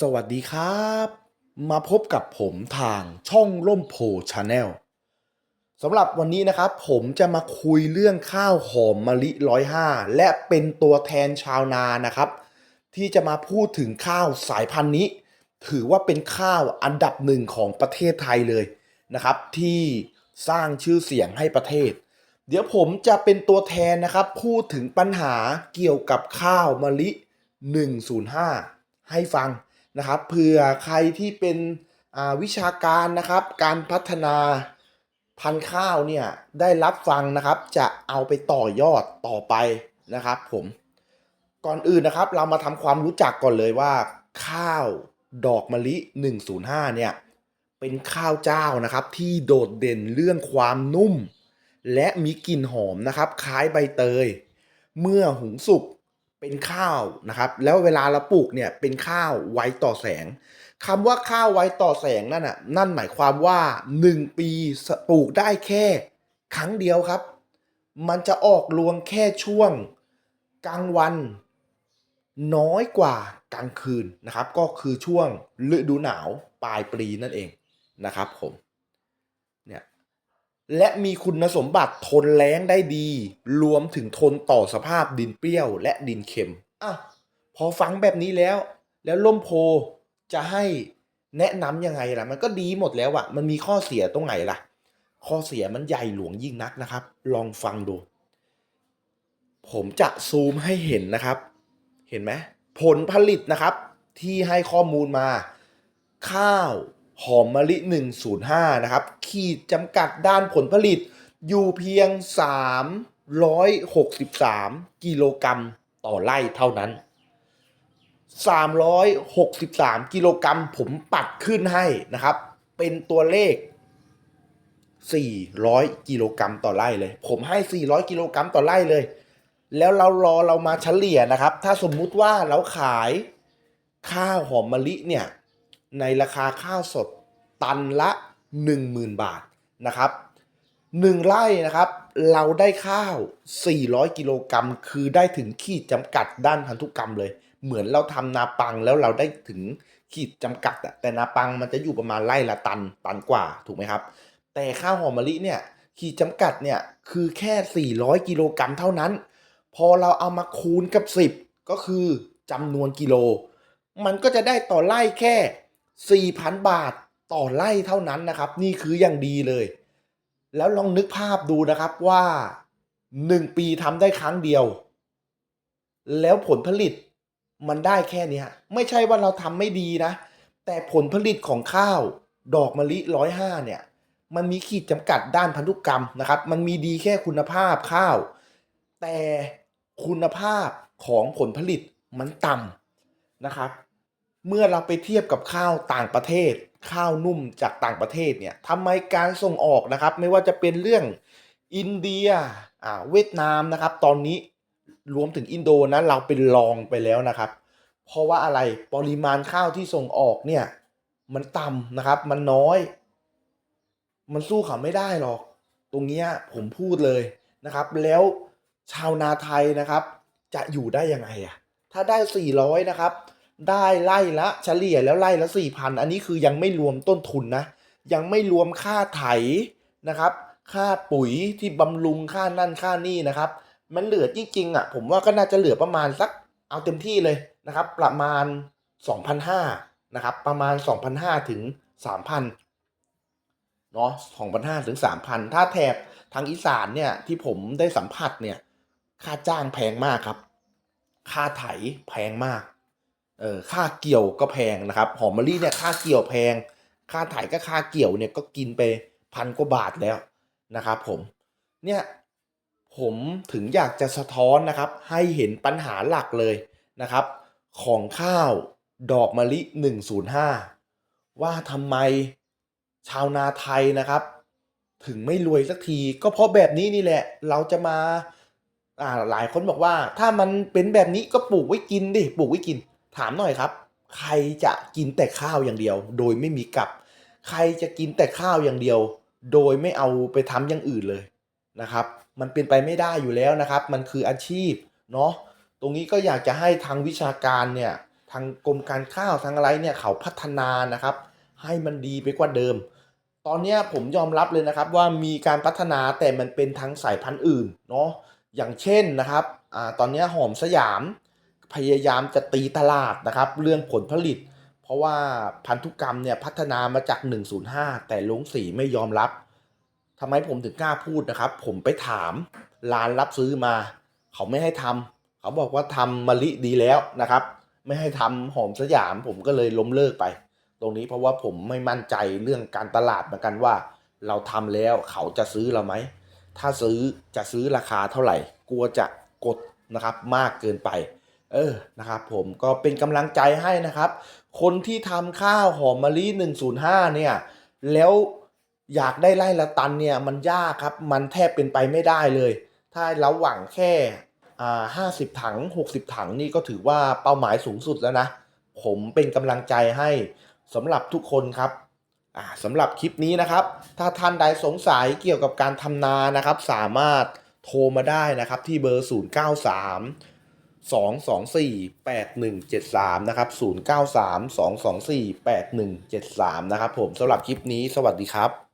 สวัสดีครับ มาพบกับผมทางช่องร่มโพชาแนลสำหรับวันนี้นะครับ ผมจะมาคุยเรื่องข้าวหอมมะลิร้อยห้าและเป็นตัวแทนชาวนานะครับ ที่จะมาพูดถึงข้าวสายพันธุ์นี้ ถือว่าเป็นข้าวอันดับหนึ่งของประเทศไทยเลยนะครับ ที่สร้างชื่อเสียงให้ประเทศ เดี๋ยวผมจะเป็นตัวแทนนะครับ พูดถึงปัญหาเกี่ยวกับข้าวมะลิ 105 ให้ฟัง นะครับเผื่อใครที่เป็นวิชาการนะครับ การพัฒนาพันธุ์ข้าวเนี่ยได้รับฟังนะครับ จะเอาไปต่อยอดต่อไปนะครับผมก่อนอื่นนะครับ เรามาทำความรู้จักก่อนเลยว่า ข้าวดอกมะลิ 105 เนี่ยเป็นข้าวเจ้านะครับ ที่โดดเด่นเรื่องความนุ่ม และมีกลิ่นหอมนะครับ คล้ายใบเตย เมื่อหุงสุก เป็นข้าวนะครับ แล้วเวลาเราปลูกเนี่ยเป็นข้าวไวต่อแสงคำว่าข้าวไวต่อแสงนั่นน่ะนั่นหมายความว่า 1 ปีปลูกได้แค่ ครั้งเดียวครับ มันจะออกรวงแค่ช่วงกลางวัน น้อยกว่ากลางคืนนะครับ ก็คือช่วงฤดูหนาวปลายปีนั่นเองนะครับผม และมีคุณสมบัติทนแล้งได้ดี รวมถึงทนต่อสภาพดินเปรี้ยวและดินเค็มอะพอฟังแบบนี้แล้ว แล้วล่มโพจะให้แนะนำยังไงล่ะ มันก็ดีหมดแล้วอะมันมีข้อเสียตรงไหนล่ะ ข้อเสียมันใหญ่หลวงยิ่งนักนะครับ ลองฟังดู ผมจะซูมให้เห็นนะครับ เห็นไหมผลผลิตนะครับ ที่ให้ข้อมูลมา ข้าว หอมมะลิ 105 นะครับ ขีดจำกัดด้านผลผลิตอยู่เพียง 363 กิโลกรัมต่อไร่เท่านั้น 363 กิโลกรัมผมปัดขึ้นให้นะครับ เป็นตัวเลข 400 กิโลกรัมต่อไร่เลย ผมให้ 400 กิโลกรัมต่อไร่เลย แล้วเรารอเรามาเฉลี่ยนะครับ ถ้าสมมุติว่าเราขายข้าวหอมมะลิเนี่ย ในราคาข้าวสดตันละ 10,000 บาทนะครับหนึ่งไร่นะครับ เราได้ข้าว 400 กิโลกรัม คือได้ถึงขีดจำกัดด้านพันธุกรรมเลย เหมือนเราทำนาปังแล้วเราได้ถึงขีดจำกัดอะแต่นาปังมันจะอยู่ประมาณไร่ละตันตันกว่าถูกไหมครับ แต่ข้าวหอมมะลิเนี่ยขีดจำกัดเนี่ยคือแค่ 400 กิโลกรัมเท่านั้น พอเราเอามาคูณกับ 10 ก็คือจำนวนกิโล มันก็จะได้ต่อไร่แค่ 4,000 บาทต่อไร่เท่านั้นนะครับ นี่คืออย่างดีเลย แล้วลองนึกภาพดูนะครับว่า 1 ปีทำได้ครั้งเดียว แล้วผลผลิตมันได้แค่นี้ไม่ใช่ว่าเราทำไม่ดีนะ แต่ผลผลิตของข้าวดอกมะลิร้อยห้าเนี่ย มันมีขีดจำกัดด้านพันธุกรรมนะครับ มันมีดีแค่คุณภาพข้าว แต่คุณภาพของผลผลิตมันต่ำนะครับ เมื่อเราไปเทียบกับข้าวต่างประเทศ ข้าวนุ่มจากต่างประเทศเนี่ยทำไมการส่งออกนะครับ ไม่ว่าจะเป็นเรื่องอินเดียอ่าเวียดนามนะครับ ตอนนี้รวมถึงอินโดนะเราเป็นรองไปแล้วนะครับ เพราะว่าอะไรปริมาณข้าวที่ส่งออกเนี่ยมันต่ำนะครับ มันน้อย มันสู้เขาไม่ได้หรอก ตรงเนี้ยผมพูดเลยนะครับ แล้วชาวนาไทยนะครับ จะอยู่ได้ยังไงอะถ้าได้ 400 นะครับ ได้ไล่ละเฉลี่ยแล้วไล่ละ4,000อันนี้คือยังไม่รวมต้นทุนนะ ยังไม่รวมค่าไถนะครับ ค่าปุ๋ยที่บำรุงค่านั่นค่านี่นะครับ มันเหลือจริงๆอะผมว่าก็น่าจะเหลือประมาณสักเอาเต็มที่เลยนะครับ ประมาณ 2,500นะครับ ประมาณ 2,500ถึง3,000เนาะ2,500ถึง3,000 ถ้าแถบทางอีสานเนี่ยที่ผมได้สัมผัสเนี่ย ค่าจ้างแพงมากครับ ค่าไถแพงมาก เออค่าเกี่ยวก็แพงนะครับหอมมะลิเนี่ยค่าเกี่ยวแพง ค่าไถก็ค่าเกี่ยวเนี่ยก็กินไปพันกว่าบาทแล้วนะครับผมเนี่ยผมถึงอยากจะสะท้อนนะครับ ให้เห็นปัญหาหลักเลยนะครับ ของข้าวดอกมะลิ 105 ว่าทำไมชาวนาไทยนะครับ ถึงไม่รวยสักที ก็เพราะแบบนี้นี่แหละ เราจะมาอ่าหลายคนบอกว่า ถ้ามันเป็นแบบนี้ก็ปลูกไว้กินดิปลูกไว้กิน ถามหน่อยครับ ใครจะกินแต่ข้าวอย่างเดียว โดยไม่มีกับ ใครจะกินแต่ข้าวอย่างเดียว โดยไม่เอาไปทำอย่างอื่นเลยนะครับ มันเป็นไปไม่ได้อยู่แล้วนะครับ มันคืออาชีพเนาะตรงนี้ก็อยากจะให้ทางวิชาการเนี่ยทางกรมการข้าวทางอะไรเนี่ยเขาพัฒนานะครับ ให้มันดีไปกว่าเดิม ตอนนี้ผมยอมรับเลยนะครับว่ามีการพัฒนาแต่มันเป็นทั้งสายพันธุ์อื่นเนาะอย่างเช่นนะครับอ่าตอนนี้หอมสยาม พยายามจะตีตลาดนะครับ เรื่องผลผลิต เพราะว่าพันธุกรรมเนี่ยพัฒนามาจาก 105 แต่ลงสีไม่ยอมรับทำไมผมถึงกล้าพูดนะครับ ผมไปถามร้านรับซื้อมา เขาไม่ให้ทำเขาบอกว่าทำมะลิดีแล้วนะครับ ไม่ให้ทำหอมสยาม ผมก็เลยล้มเลิกไป ตรงนี้เพราะว่าผมไม่มั่นใจเรื่องการตลาดเหมือนกันว่า เราทำแล้วเขาจะซื้อเราไหมถ้าซื้อจะซื้อราคาเท่าไหร่ กลัวจะกดนะครับมากเกินไป เออนะครับผมก็เป็นกำลังใจให้นะครับ คนที่ทำข้าวหอมมะลิ 105 เนี่ย แล้วอยากได้ไร่ละตันเนี่ยมันยากครับ มันแทบเป็นไปไม่ได้เลย ถ้าเราหวังแค่ห้าสิบถัง 60 ถังนี่ก็ถือว่าเป้าหมายสูงสุดแล้วนะ ผมเป็นกำลังใจให้สำหรับทุกคนครับสำหรับคลิปนี้นะครับ ถ้าท่านใดสงสัยเกี่ยวกับการทำนานะครับ สามารถโทรมาได้นะครับที่เบอร์ 093 224 8173 นะครับ 093 224 8173 นะครับผมสำหรับคลิปนี้สวัสดีครับ